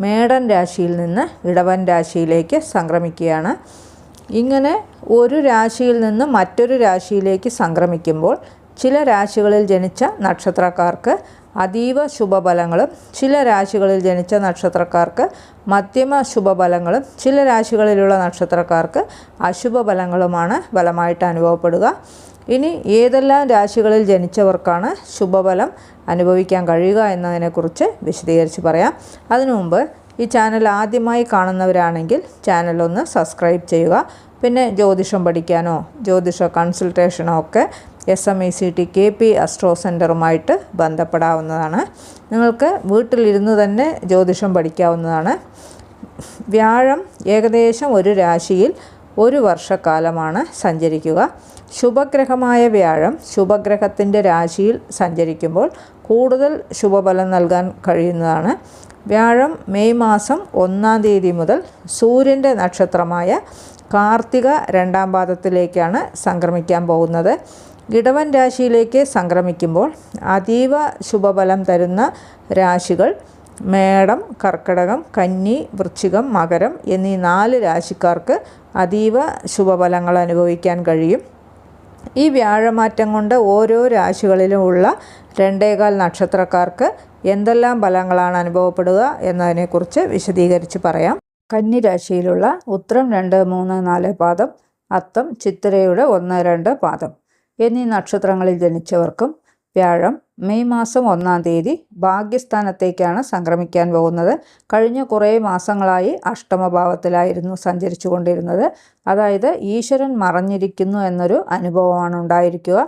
മേടൻ രാശിയിൽ നിന്ന് ഇടവൻ രാശിയിലേക്ക് സംക്രമിക്കുകയാണ്. ഇങ്ങനെ ഒരു രാശിയിൽ നിന്ന് മറ്റൊരു രാശിയിലേക്ക് സംക്രമിക്കുമ്പോൾ ചില രാശികളിൽ ജനിച്ച നക്ഷത്രക്കാർക്ക് അതീവ ശുഭഫലങ്ങളും ചില രാശികളിൽ ജനിച്ച നക്ഷത്രക്കാർക്ക് മധ്യമ ശുഭഫലങ്ങളും ചില രാശികളിലുള്ള നക്ഷത്രക്കാർക്ക് അശുഭഫലങ്ങളുമാണ് ഫലമായിട്ട് അനുഭവപ്പെടുക. ഇനി ഏതെല്ലാം രാശികളിൽ ജനിച്ചവർക്കാണ് ശുഭഫലം അനുഭവിക്കാൻ കഴിയുക എന്നതിനെക്കുറിച്ച് വിശദീകരിച്ച് പറയാം. അതിനു മുമ്പ് ഈ ചാനൽ ആദ്യമായി കാണുന്നവരാണെങ്കിൽ ചാനൽ ഒന്ന് സബ്സ്ക്രൈബ് ചെയ്യുക. പിന്നെ ജ്യോതിഷം പഠിക്കാനോ ജ്യോതിഷ കൺസൾട്ടേഷനോ ഒക്കെ S M E C T K P astro സെന്ററുമായിട്ട് ബന്ധപ്പെടാവുന്നതാണ്. നിങ്ങൾക്ക് വീട്ടിലിരുന്ന് തന്നെ ജ്യോതിഷം പഠിക്കാവുന്നതാണ്. വ്യാഴം ഏകദേശം ഒരു രാശിയിൽ ഒരു വർഷക്കാലമാണ് സഞ്ചരിക്കുക. ശുഭഗ്രഹമായ വ്യാഴം ശുഭഗ്രഹത്തിന്റെ രാശിയിൽ സഞ്ചരിക്കുമ്പോൾ കൂടുതൽ ശുഭഫലം നൽകാൻ കഴിയുന്നതാണ്. വ്യാഴം മെയ് മാസം ഒന്നാം തീയതി മുതൽ സൂര്യന്റെ നക്ഷത്രമായ കാർത്തിക രണ്ടാം പാദത്തിലേക്കാണ് സംക്രമിക്കാൻ പോകുന്നത്. ഇടവൻ രാശിയിലേക്ക് സംക്രമിക്കുമ്പോൾ അതീവ ശുഭഫലം തരുന്ന രാശികൾ മേടം കർക്കിടകം കന്നി വൃശ്ചികം മകരം എന്നീ നാല് രാശിക്കാർക്ക് അതീവ ശുഭഫലങ്ങൾ അനുഭവിക്കാൻ കഴിയും. ഈ വ്യാഴമാറ്റം കൊണ്ട് ഓരോ രാശികളിലുമുള്ള രണ്ടേകാൽ നക്ഷത്രക്കാർക്ക് എന്തെല്ലാം ഫലങ്ങളാണ് അനുഭവപ്പെടുക എന്നതിനെക്കുറിച്ച് വിശദീകരിച്ച് പറയാം. കന്നി രാശിയിലുള്ള ഉത്രം രണ്ട് മൂന്ന് നാല് പാദം അത്തം ചിത്തിരയുടെ ഒന്ന് രണ്ട് പാദം എന്നീ നക്ഷത്രങ്ങളിൽ ജനിച്ചവർക്കും വ്യാഴം. മെയ് മാസം ഒന്നാം തീയതി ഭാഗ്യസ്ഥാനത്തേക്കാണ് സംക്രമിക്കാൻ പോകുന്നത്. കഴിഞ്ഞ കുറേ മാസങ്ങളായി അഷ്ടമഭാവത്തിലായിരുന്നു സഞ്ചരിച്ചു കൊണ്ടിരുന്നത് അതായത് ഈശ്വരൻ മറഞ്ഞിരിക്കുന്നു എന്നൊരു അനുഭവമാണ് ഉണ്ടായിരിക്കുക.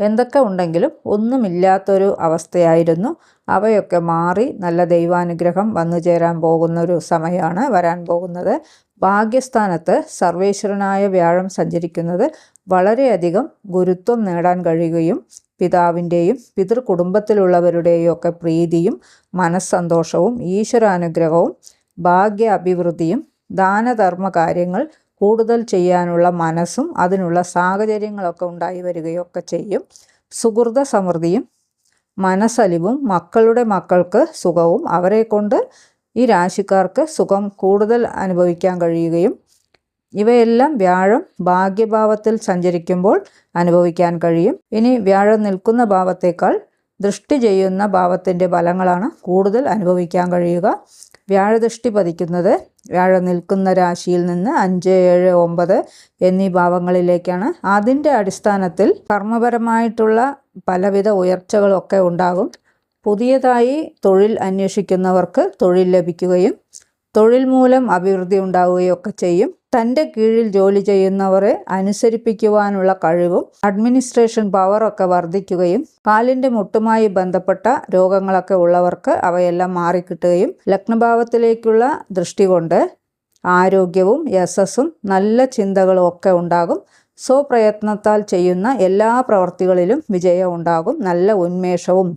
എന്തൊക്കെ ഉണ്ടെങ്കിലും ഒന്നുമില്ലാത്തൊരു അവസ്ഥയായിരുന്നു. അവയൊക്കെ മാറി നല്ല ദൈവാനുഗ്രഹം വന്നു ചേരാൻ പോകുന്ന ഒരു സമയമാണ് വരാൻ പോകുന്നത്. ഭാഗ്യസ്ഥാനത്ത് സർവേശ്വരനായ വ്യാഴം സഞ്ചരിക്കുന്നത്. വളരെയധികം ഗുരുത്വം നേടാൻ കഴിയുകയും പിതാവിന്റെയും പിതൃകുടുംബത്തിലുള്ളവരുടെയും ഒക്കെ പ്രീതിയും മനസ്സന്തോഷവും ഈശ്വരാനുഗ്രഹവും ഭാഗ്യ അഭിവൃദ്ധിയും ദാനധർമ്മ കാര്യങ്ങൾ കൂടുതൽ ചെയ്യാനുള്ള മനസ്സും അതിനുള്ള സാഹചര്യങ്ങളൊക്കെ ഉണ്ടായി വരികയൊക്കെ ചെയ്യും. സുഹൃത സമൃദ്ധിയും മനസ്സലിവും മക്കളുടെ മക്കൾക്ക് സുഖവും അവരെ കൊണ്ട് ഈ രാശിക്കാർക്ക് സുഖം കൂടുതൽ അനുഭവിക്കാൻ കഴിയുകയും ഇവയെല്ലാം വ്യാഴം ഭാഗ്യഭാവത്തിൽ സഞ്ചരിക്കുമ്പോൾ അനുഭവിക്കാൻ കഴിയും. ഇനി വ്യാഴം നിൽക്കുന്ന ഭാവത്തേക്കാൾ ദൃഷ്ടി ചെയ്യുന്ന ഭാവത്തിന്റെ ഫലങ്ങളാണ് കൂടുതൽ അനുഭവിക്കാൻ കഴിയുക. വ്യാഴദൃഷ്ടി പതിക്കുന്നത് വ്യാഴം നിൽക്കുന്ന രാശിയിൽ നിന്ന് അഞ്ച് ഏഴ് ഒമ്പത് എന്നീ ഭാവങ്ങളിലേക്കാണ്. അതിന്റെ അടിസ്ഥാനത്തിൽ കർമ്മപരമായിട്ടുള്ള പലവിധ ഉയർച്ചകളൊക്കെ ഉണ്ടാകും. പുതിയതായി തൊഴിൽ അന്വേഷിക്കുന്നവർക്ക് തൊഴിൽ ലഭിക്കുകയും തൊഴിൽ മൂലം അഭിവൃദ്ധി ഉണ്ടാവുകയൊക്കെ ചെയ്യും. തന്റെ കീഴിൽ ജോലി ചെയ്യുന്നവരെ അനുസരിപ്പിക്കുവാനുള്ള കഴിവും അഡ്മിനിസ്ട്രേഷൻ പവറൊക്കെ വർദ്ധിക്കുകയും കാലിന്റെ മുട്ടുമായി ബന്ധപ്പെട്ട രോഗങ്ങളൊക്കെ ഉള്ളവർക്ക് അവയെല്ലാം മാറിക്കിട്ടുകയും ലഗ്നഭാവത്തിലേക്കുള്ള ദൃഷ്ടി കൊണ്ട് ആരോഗ്യവും യശസ്സും നല്ല ചിന്തകളും ഒക്കെ ഉണ്ടാകും. സ്വപ്രയത്നത്താൽ ചെയ്യുന്ന എല്ലാ പ്രവർത്തികളിലും വിജയം ഉണ്ടാകും. നല്ല ഉന്മേഷവും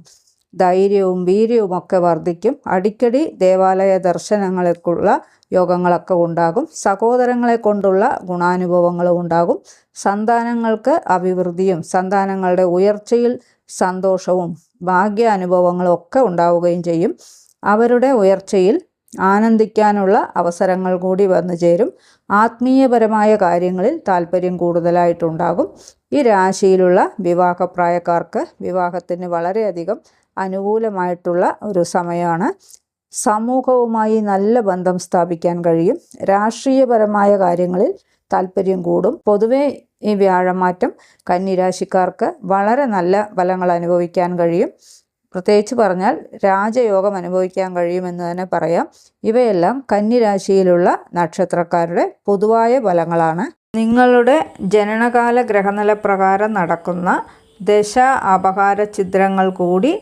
ധൈര്യവും വീര്യവും ഒക്കെ വർദ്ധിക്കും അടിക്കടി ദേവാലയ ദർശനങ്ങൾക്കുള്ള യോഗങ്ങളൊക്കെ ഉണ്ടാകും. സഹോദരങ്ങളെ കൊണ്ടുള്ള ഗുണാനുഭവങ്ങളും ഉണ്ടാകും. സന്താനങ്ങൾക്ക് അഭിവൃദ്ധിയും സന്താനങ്ങളുടെ ഉയർച്ചയിൽ സന്തോഷവും ഭാഗ്യാനുഭവങ്ങളും ഒക്കെ ഉണ്ടാവുകയും ചെയ്യും. അവരുടെ ഉയർച്ചയിൽ ആനന്ദിക്കാനുള്ള അവസരങ്ങൾ കൂടി വന്നു ചേരും. ആത്മീയപരമായ കാര്യങ്ങളിൽ താല്പര്യം കൂടുതലായിട്ടുണ്ടാകും. ഈ രാശിയിലുള്ള വിവാഹപ്രായക്കാർക്ക് വിവാഹത്തിന് വളരെയധികം അനുകൂലമായിട്ടുള്ള ഒരു സമയമാണ്. സമൂഹവുമായി നല്ല ബന്ധം സ്ഥാപിക്കാൻ കഴിയും. രാഷ്ട്രീയപരമായ കാര്യങ്ങളിൽ താല്പര്യം കൂടും. പൊതുവെ ഈ വ്യാഴമാറ്റം കന്നിരാശിക്കാർക്ക് വളരെ നല്ല ഫലങ്ങൾ അനുഭവിക്കാൻ കഴിയും. പ്രത്യേകിച്ച് പറഞ്ഞാൽ രാജയോഗം അനുഭവിക്കാൻ കഴിയുമെന്ന് തന്നെ പറയാം. ഇവയെല്ലാം കന്നിരാശിയിലുള്ള നക്ഷത്രക്കാരുടെ പൊതുവായ ഫലങ്ങളാണ്. നിങ്ങളുടെ ജനനകാല ഗ്രഹനില പ്രകാരം നടക്കുന്ന ദശ അപഹാര ചിത്രങ്ങൾ കൂടി